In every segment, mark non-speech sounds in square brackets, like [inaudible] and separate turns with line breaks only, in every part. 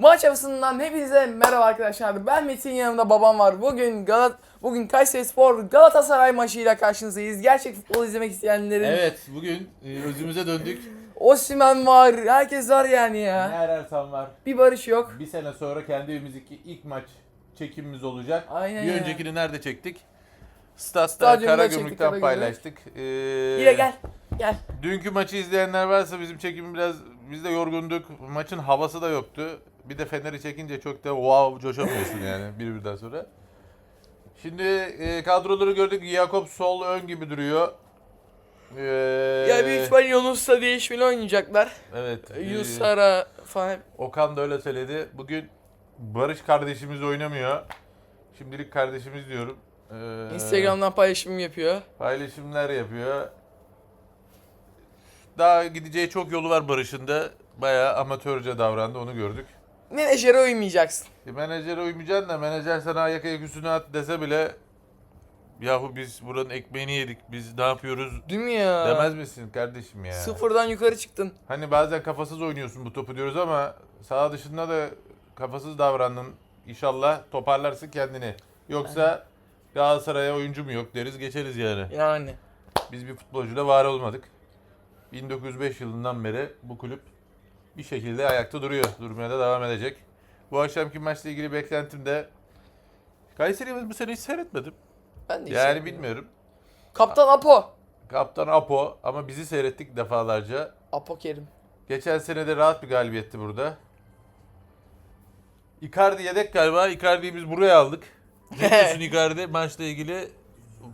Maç havasından hepinize merhaba arkadaşlar. Ben Metin yanımda babam var. Bugün Galat bugün Kayseri Spor Galatasaray maçıyla karşınızdayız. Gerçek futbol izlemek isteyenlerin
Evet bugün e, özümüze döndük.
Osimhen var. Herkes var yani ya.
Her Ersan var.
Bir barış yok.
Bir sene sonra kendi evimizdeki ilk maç çekimimiz olacak.
Aynen
bir
ya.
öncekini nerede çektik? Stads'ta
Stadyumda çektik,
Karagümrük'ten
Karagümrük.
paylaştık. Ee,
Yine gel. Gel.
Dünkü maçı izleyenler varsa bizim çekimi biraz biz de yorgunduk. Maçın havası da yoktu. Bir de Fener'i çekince çok da wow coşamıyorsun yani bir birden sonra. Şimdi e, kadroları gördük. Jakob sol ön gibi duruyor. Ee,
Ya büyük ihtimal Yunus'la değişmeli oynayacaklar.
Evet.
Yunus Sara falan.
Okan da öyle söyledi. Bugün Barış kardeşimiz oynamıyor. Şimdilik kardeşimiz diyorum. Ee,
Instagram'dan paylaşım yapıyor.
paylaşımlar yapıyor. Daha gideceği çok yolu var Barış'ın da. Bayağı amatörce davrandı onu gördük.
Menajere uymayacaksın.
E, menajere uymayacaksın da menajer sana ayak ayak üstüne at dese bile Yahu biz buranın ekmeğini yedik biz ne yapıyoruz
Değil mi ya?
demez misin kardeşim ya?
Sıfırdan yukarı çıktın.
Hani bazen kafasız oynuyorsun bu topu diyoruz ama saha dışında da kafasız davrandın. İnşallah toparlarsın kendini. Yoksa Galatasaray'a oyuncu mu yok deriz geçeriz yani.
Yani.
Biz bir futbolcuyla var olmadık. 1905 yılından beri bu kulüp bir şekilde ayakta duruyor. Durmaya da devam edecek. Bu akşamki maçla ilgili beklentim de Kayseri'yi bu sene hiç seyretmedim.
Ben de hiç
Yani bilmiyorum.
Kaptan Apo.
Kaptan Apo ama bizi seyrettik defalarca.
Apo Kerim.
Geçen sene de rahat bir galibiyetti burada. Icardi yedek galiba. Icardi'yi biz buraya aldık. [laughs] Ne diyorsun Icardi? Maçla ilgili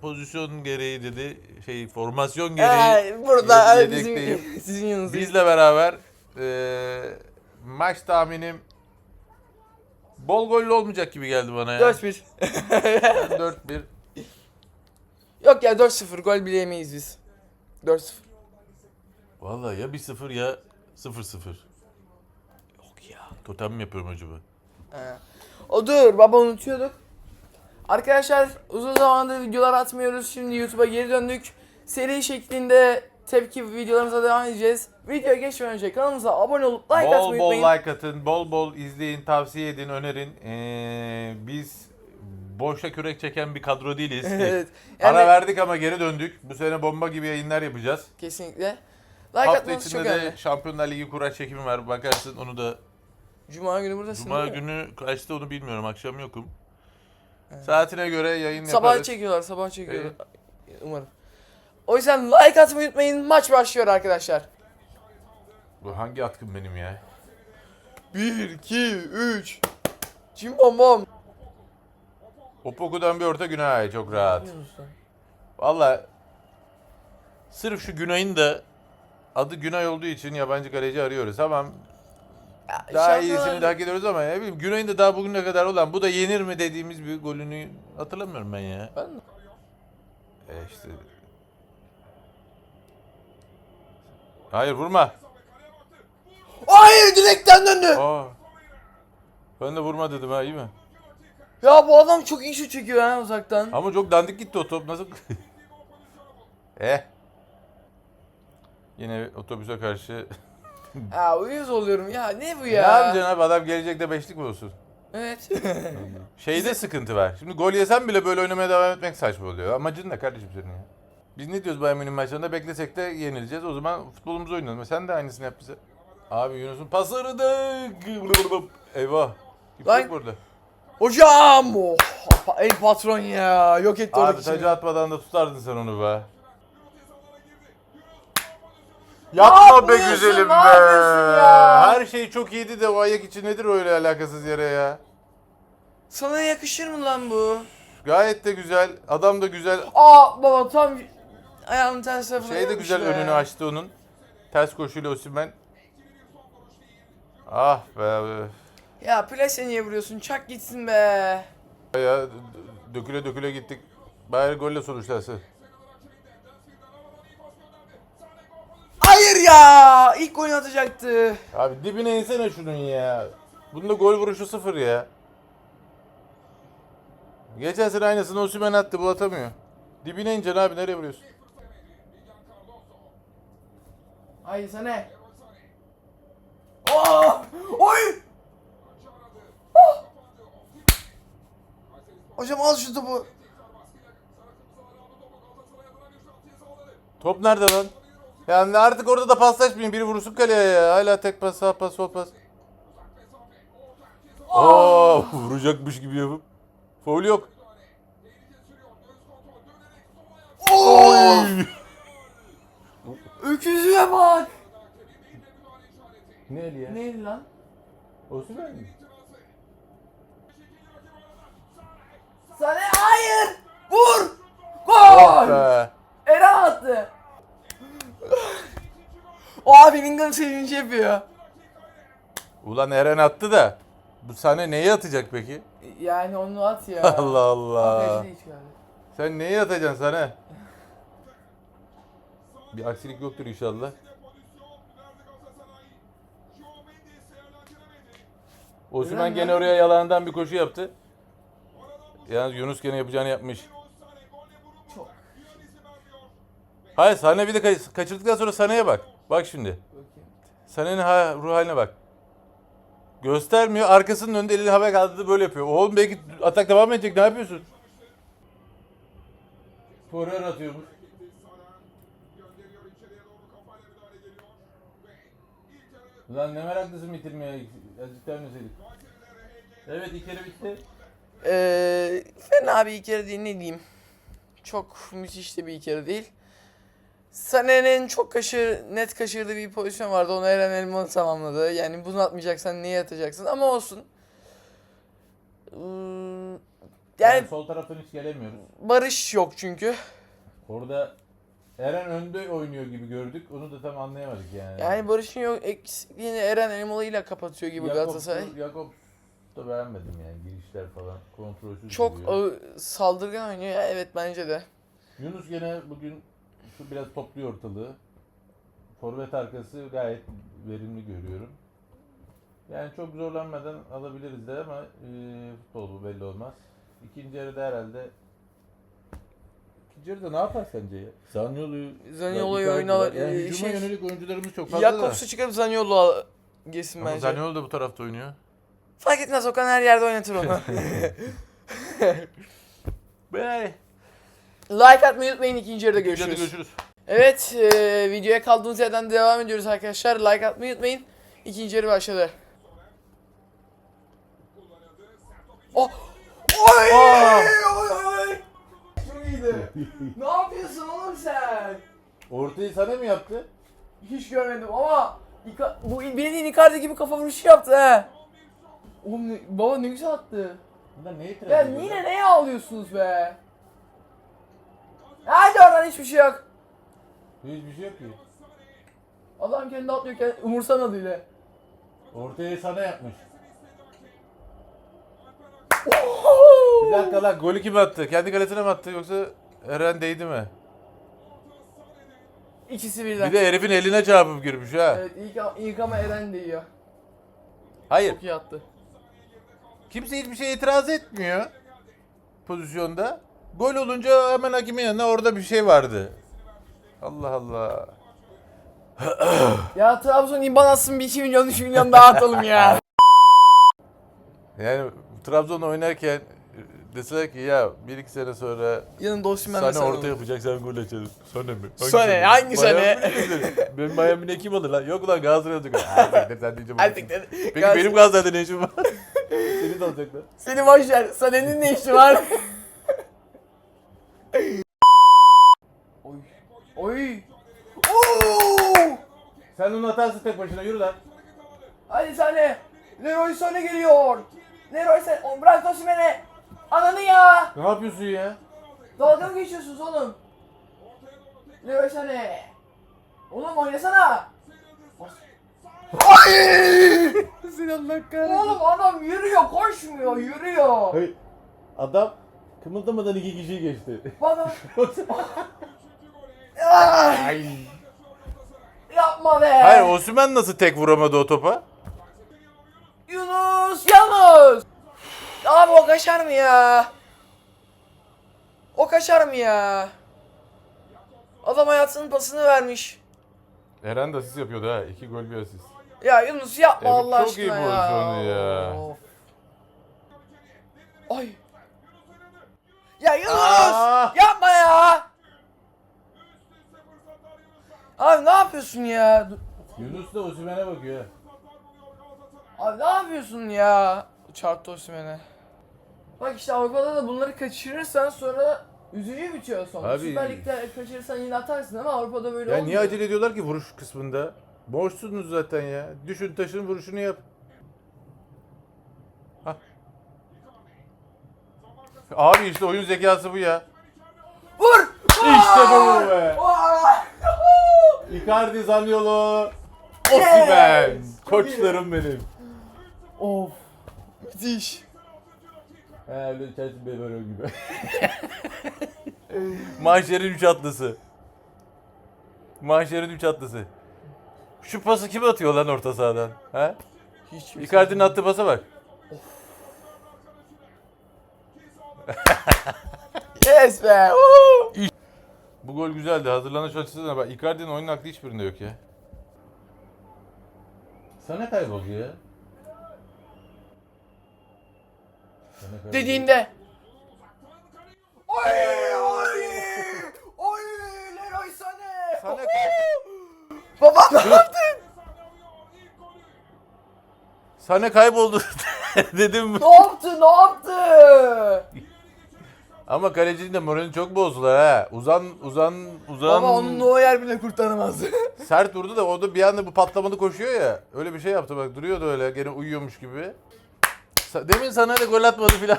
pozisyon gereği dedi. Şey formasyon gereği.
Ee, burada
yed-
bizim
yedekteyim. [laughs]
sizin yanınızda.
Bizle beraber eee, maç tahminim bol gollü olmayacak gibi geldi bana ya.
4-1.
4-1.
Yok ya 4-0 gol bile yemeyiz biz. 4-0.
Vallahi ya 1-0 ya 0-0.
Yok ya.
Totem mi yapıyorum acaba?
He. O dur baba unutuyorduk. Arkadaşlar uzun zamandır videolar atmıyoruz. Şimdi YouTube'a geri döndük. Seri şeklinde tepki videolarımıza devam edeceğiz. Videoya geçmeden önce kanalımıza abone olup like
bol
atmayı
bol
unutmayın.
like atın, bol bol izleyin, tavsiye edin, önerin. Ee, biz boşa kürek çeken bir kadro değiliz. [laughs]
evet.
Ara
Yani
verdik ama geri döndük. Bu sene bomba gibi yayınlar yapacağız.
kesinlikle. Like
Hafta
atmanız çok
içinde de
önemli.
Şampiyonlar Ligi kura çekimi var. Bakarsın onu da
Cuma günü buradasın
Cuma günü kaçta onu bilmiyorum. Akşam yokum.
Evet.
Saatine göre yayın
Sabah
yaparız.
çekiyorlar, sabah çekiyorlar. Umarım. O yüzden like atmayı unutmayın. Maç başlıyor arkadaşlar.
Bu hangi atkım benim ya?
1, 2, 3. Cim bom bom.
Opoku'dan bir orta günah çok rahat. Valla sırf şu Günay'ın da adı Günay olduğu için yabancı kaleci arıyoruz. Tamam
Ya,
daha iyisini de hak ediyoruz ama ne bileyim Günay'ın da daha bugüne kadar olan bu da yenir mi dediğimiz bir golünü hatırlamıyorum ben ya.
Ben
E işte. Hayır vurma.
Hayır direkten döndü.
Aa. Ben de vurma dedim ha iyi mi?
Ya bu adam çok iyi şut çekiyor ha uzaktan.
Ama çok dandik gitti o top nasıl? [laughs] eh. Yine otobüse karşı [laughs]
Ya uyuz oluyorum ya ne bu
Ne
ya?
yapacaksın abi adam gelecek de beşlik mi olsun?
Evet.
Şeyde sıkıntı var. Şimdi gol yesen bile böyle oynamaya devam etmek saçma oluyor. Amacın ne kardeşim senin ya? Biz ne diyoruz Bayern Münih maçlarında beklesek de yenileceğiz. O zaman futbolumuzu oynayalım. Sen de aynısını yap bize. Abi Yunus'un pasları da... Eyvah.
Lan-
burada.
Hocam! Oh, el patron ya. Yok etti
Abi
oradaki
atmadan da tutardın sen onu be. Yapma be
yapıyorsun,
güzelim
ne
be.
yapıyorsun ya?
Her şey çok iyiydi de o ayak içi nedir öyle alakasız yere ya.
Sana yakışır mı lan bu?
Gayet de güzel. Adam da güzel.
Aa baba tam ayağının ters tarafına
Şey de güzel
be.
önünü açtı onun. Ters koşuyla Osimhen. Ah be.
Ya plase niye vuruyorsun? Çak gitsin be.
Ya döküle döküle gittik. Bayern golle sonuçlansın.
Hayır ya! İlk golünü atacaktı.
Abi dibine insene şunun ya. Bunda gol vuruşu sıfır ya. Geçen sene aynısını Osimhen attı bu atamıyor. Dibine ineceksin abi nereye vuruyorsun?
Ay sana. Oh! Oy! Oh! Hocam al şu topu.
Top nerede lan? Yani artık orada da paslaşmayın. Biri vurursun kaleye ya. Hala tek pas, sağ pas, sol pas. Aa, vuracakmış gibi yapıp. Foul yok. Oh!
Oy! Öküzüye bak.
Ne eli ya?
Neydi lan?
Osimhen mi?
Sane hayır. Vur.
Oh
Gol.
be.
Eren attı. o abi Bellingham sevinci yapıyor.
Ulan Eren attı da. Bu sahne neyi atacak peki?
Yani onu at ya. [laughs]
Allah Allah. Sen neyi atacaksın sana? Bir aksilik yoktur inşallah. Osman gene oraya yalandan bir koşu yaptı. Yalnız Yunus gene yapacağını yapmış.
Çok.
Hayır Sane bir de kaç- kaçırdıktan sonra Sane'ye bak. Bak şimdi. Sane'nin ha, ruh haline bak. Göstermiyor. Arkasının önünde elini havaya kaldırdı böyle yapıyor. Oğlum belki atak devam edecek. Ne yapıyorsun? Porer atıyormuş. Lan ne meraklısın bitirmeye. Azıcık vermeseydik. Evet ilk kere bitti.
Ee, fena bir kere değil ne diyeyim. Çok müthiş de bir kere değil. Sané'nin çok kaşır, net kaçırdığı bir pozisyon vardı. Onu Eren Elmalı tamamladı. Yani bunu atmayacaksan niye atacaksın? Ama olsun. Hmm,
Yani,
Yani
sol taraftan hiç gelemiyoruz.
Barış yok çünkü.
Orada Eren önde oynuyor gibi gördük. Onu da tam anlayamadık yani.
Yani Barış'ın yok eksikliğini Eren Elmalı ile kapatıyor gibi Galatasaray.
Jakob da beğenmedim yani girişler falan kontrolsüz
Çok
geliyor.
ağır- saldırgan oynuyor. Ya, Evet bence de.
Yunus gene bugün şu biraz topluyor ortalığı. Forvet arkası gayet verimli görüyorum. Yani çok zorlanmadan alabiliriz de ama e, futbol bu belli olmaz. İkinci yarıda herhalde İkinci yarıda ne yapar sence ya? Zaniolo'yu
Zaniolo'yu oyuna-
yani
e,
hücuma
şey-
yönelik oyuncularımız çok fazla da.
Jakobs'u çıkarıp Zaniolo al- geçsin
Ama
bence.
Zaniolo da bu tarafta oynuyor.
Fark etmez Okan her yerde oynatır onu. [laughs]
Be.
like atmayı unutmayın ikinci yarıda
Görüşürüz.
görüşürüz.
görüşürüz.
Evet e, videoya kaldığımız yerden devam ediyoruz arkadaşlar. Like atmayı unutmayın. İkinci yarı başladı. Oh! Oy! Oy oy! İyiydi. [laughs] ne yapıyorsun oğlum sen?
Ortayı sana mı yaptı?
Hiç görmedim ama Ika- bu bildiğin Icardi gibi kafa vuruşu yaptı he. Oğlum ne- baba ne güzel attı.
Bunlar ne itiraz
Ya
ediyor
yine neye ağlıyorsunuz be? Hadi oradan hiçbir şey yok.
Hiçbir şey yok ki.
Adam kendi atlıyorken umursamadı bile.
Ortayı sana yapmış. Bir dakika lan golü kim attı? Kendi kalesine mi attı yoksa Eren değdi mi?
İkisi birden.
Bir de herifin eline çarpıp girmiş ha.
Evet ilk, ilk ama Eren değiyor.
Hayır.
Çok iyi attı.
Kimse hiçbir şeye itiraz etmiyor pozisyonda. Gol olunca hemen hakimin yanına orada bir şey vardı. Allah Allah.
Ya Trabzon IBAN atsın bir 2 milyon 3 milyon daha atalım ya. [laughs]
Yani Trabzon oynarken deseler ki ya bir iki sene sonra
Yanında Osimhen
Sane
mesela.
orta yapacak sen gol açarız. Sane mi?
Sane, hangi Sane?
Bayern Münih'dir. Benim Bayern kim alır lan? Yok lan Galatasaray alacak. [laughs] Ha, siktir sen diyeceğim.
Artık dedi.
Peki
Galatasaray-
benim Galatasaray'da ne işim var? [laughs] Seni de alacaklar.
Seni boş ver. Sane'nin ne işi var? [laughs] Oy. Oy. Oo!
Sen onu atarsın tek başına yürü lan.
Hadi Sane. Leroy Sané geliyor. Leroy Sané. O, Bırak Osimhen'e. Ananı ya.
Ne yapıyorsun ya?
Dalga mı geçiyorsunuz oğlum? Leroy Sané. Oğlum oynasana. Ay! [laughs]
Seni Allah
Oğlum adam yürüyor, koşmuyor, yürüyor.
Hayır. Adam kımıldamadan iki kişiyi geçti.
Bana! [laughs]
Ay.
yapma be.
Hayır Osimhen nasıl tek vuramadı o topa?
Yunus Yunus. Abi o kaçar mı ya? O kaçar mı ya? Adam hayatının pasını vermiş.
Eren de asist yapıyordu ha. İki gol bir asist.
Ya Yunus yapma
Evet,
Allah
çok iyi
ya.
pozisyonu ya.
Of. Ay. Ya Yunus Aa! yapma ya. Abi ne yapıyorsun ya?
Yunus da Osimhen'e bakıyor.
Abi ne yapıyorsun ya? Çarptı Osimhen'e. Bak işte Avrupa'da da bunları kaçırırsan sonra üzücü bitiyor son.
Abi-
Süper Lig'de kaçırırsan yine atarsın ama Avrupa'da böyle
Ya
olmuyor.
niye acele ediyorlar ki vuruş kısmında? Boşsunuz zaten ya. Düşün taşın vuruşunu yap. Hah. Abi işte oyun zekası bu ya.
Vur!
İşte bu be.
Aa!
Icardi Zaniolo. Osimhen.
Yes.
Koçlarım benim.
Of. Müthiş.
He öyle Chelsea Bebero gibi. [laughs] Mahşerin üç atlısı. Mahşerin üç atlısı. Şu pası kim atıyor lan orta sahadan? He?
Hiç
Icardi'nin attığı pasa bak. [laughs]
Yes be. Woo!
Bu gol güzeldi. Hazırlanış açısından bak. Icardi'nin oyun aklı hiçbirinde yok ya. Sana kayboldu ya. Sana kayboldu.
Dediğinde. Oy oy. Oy Leroy Sané.
Sana
Baba ne yaptın?
Sana kayboldu [laughs] dedim.
Ne yaptı? Ne yaptı?
Ama kalecinin de morali çok bozdular ha. Uzan uzan uzan.
Baba onun o yer bile kurtaramazdı. [laughs]
Sert vurdu da o da bir anda bu patlamalı koşuyor ya. Öyle bir şey yaptı bak duruyordu öyle gene uyuyormuş gibi. Demin sana da gol atmadı filan. [laughs]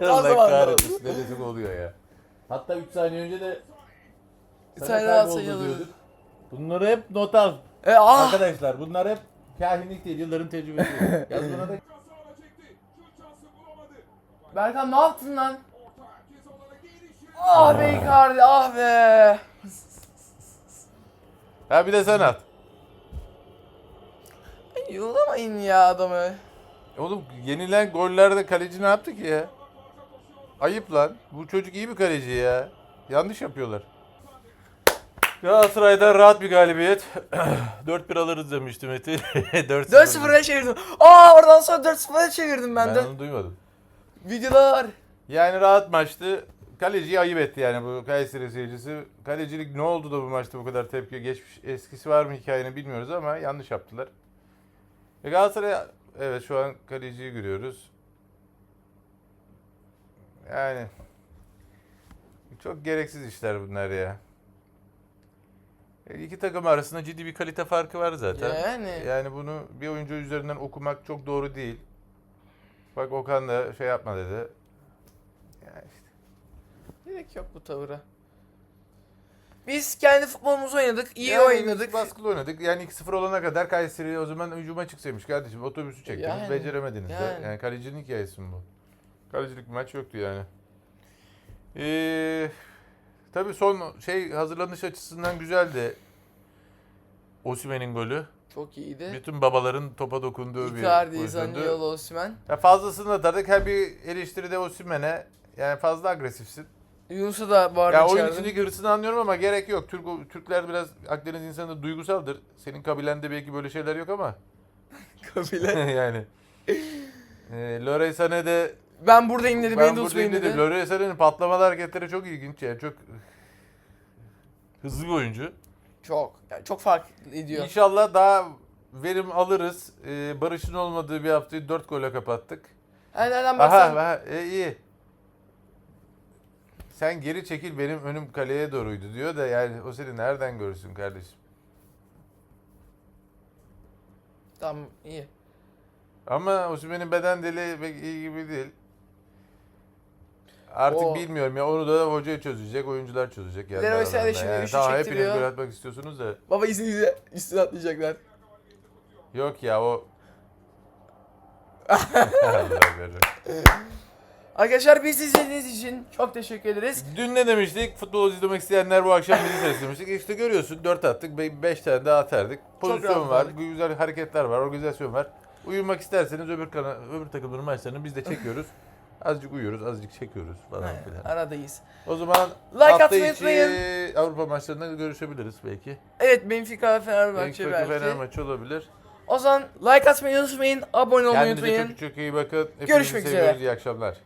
[laughs] Allah
zaman
kahretsin ne desek oluyor ya. Hatta 3 saniye önce de sana
Sayılı
kayboldu
sayılı.
diyorduk. Bunları hep not al.
E ah.
Arkadaşlar bunlar hep kahinlik değil yılların tecrübesi. [laughs] Yaz buna da
Berkan ne yaptın lan? Ah be Icardi ah be.
Ha bir de sen at.
Yollamayın ya adamı.
Oğlum yenilen gollerde kaleci ne yaptı ki ya? Ayıp lan. Bu çocuk iyi bir kaleci ya. Yanlış yapıyorlar. Galatasaray'dan rahat bir galibiyet. [clears throat] 4-1 alırız demişti Metin. 4-0.
4-0'a çevirdim. Aa oradan sonra 4-0'a çevirdim ben,
Ben
de.
onu duymadım.
Videoda var.
Yani rahat maçtı. Kaleciyi ayıp etti yani bu Kayseri seyircisi. Kalecilik ne oldu da bu maçta bu kadar tepki geçmiş? Eskisi var mı hikayenin bilmiyoruz ama yanlış yaptılar. E Galatasaray evet şu an kaleciyi görüyoruz. Yani çok gereksiz işler bunlar ya. E, İki takım arasında ciddi bir kalite farkı var zaten.
Yani.
Yani bunu bir oyuncu üzerinden okumak çok doğru değil. Bak Okan da şey yapma dedi. Ya işte.
Gerek yok bu tavıra. Biz kendi futbolumuzu oynadık. iyi
Yani
oynadık.
Baskılı oynadık. Yani 2-0 olana kadar Kayseri o zaman hücuma çıksaymış kardeşim. Otobüsü çektiniz.
Yani,
beceremediniz de.
yani.
Yani kalecinin hikayesi mi bu? Kalecilik bir maç yoktu yani. Ee, tabii son şey hazırlanış açısından güzeldi. Osimhen'in golü.
Çok iyiydi.
Bütün babaların topa dokunduğu bir
Icardi. Zaniolo, Osimhen.
Ya fazlasını atardık. Her bir eleştiri de Osimhen'e. Yani fazla agresifsin.
Yunus'u da arada
Ya oyun içindeki hırsını anlıyorum ama gerek yok. Türk Türkler biraz Akdeniz insanı da duygusaldır. Senin kabilende belki böyle şeyler yok ama. [laughs]
Kabile. [laughs]
yani. E, Lorey Sané de
Ben buradayım dedi, beni
ben
de
buradayım dedim.
dedi.
Lorey Sané'nin patlama hareketleri çok ilginç yani çok hızlı bir oyuncu.
Çok. Yani çok fark ediyor.
İnşallah daha verim alırız. E, Barış'ın olmadığı bir haftayı 4 gole kapattık.
Yani nereden
Aha,
baksan.
aha e, iyi. Sen geri çekil benim önüm kaleye doğruydu diyor da yani o seni nereden görürsün kardeşim?
Tamam iyi.
Ama Osimhen'in beden dili pek iyi gibi değil. Artık
O-
bilmiyorum ya onu da hoca çözecek, oyuncular çözecek yani.
Leroy Sané
aralarında.
şimdi
yani
üçlü
tamam hepiniz
çektiriyor.
gol atmak istiyorsunuz da
Baba izin izle. Üstüne atlayacaklar.
yok ya o [laughs] [laughs] Allah verir.
Arkadaşlar biz izlediğiniz için çok teşekkür ederiz.
Dün ne demiştik? Futbol izlemek isteyenler bu akşam bizi seslemiştik. İşte görüyorsun 4 attık, 5 tane daha atardık. Pozisyon var,
aldık.
güzel hareketler var, organizasyon var. Uyumak isterseniz öbür kana öbür takımların maçlarını biz de çekiyoruz. [laughs] Azıcık uyuyoruz, azıcık çekiyoruz falan filan.
Aradayız.
O zaman
Like
hafta
atmayı
içi
unutmayın.
Avrupa maçlarında görüşebiliriz belki.
Evet Benfica ve Fenerbahçe
Benfica
belki.
Fener maçı olabilir.
O zaman like atmayı unutmayın, abone olmayı
Kendinize
unutmayın.
çok çok iyi bakın. Hepinizi
Görüşmek üzere.
İyi akşamlar.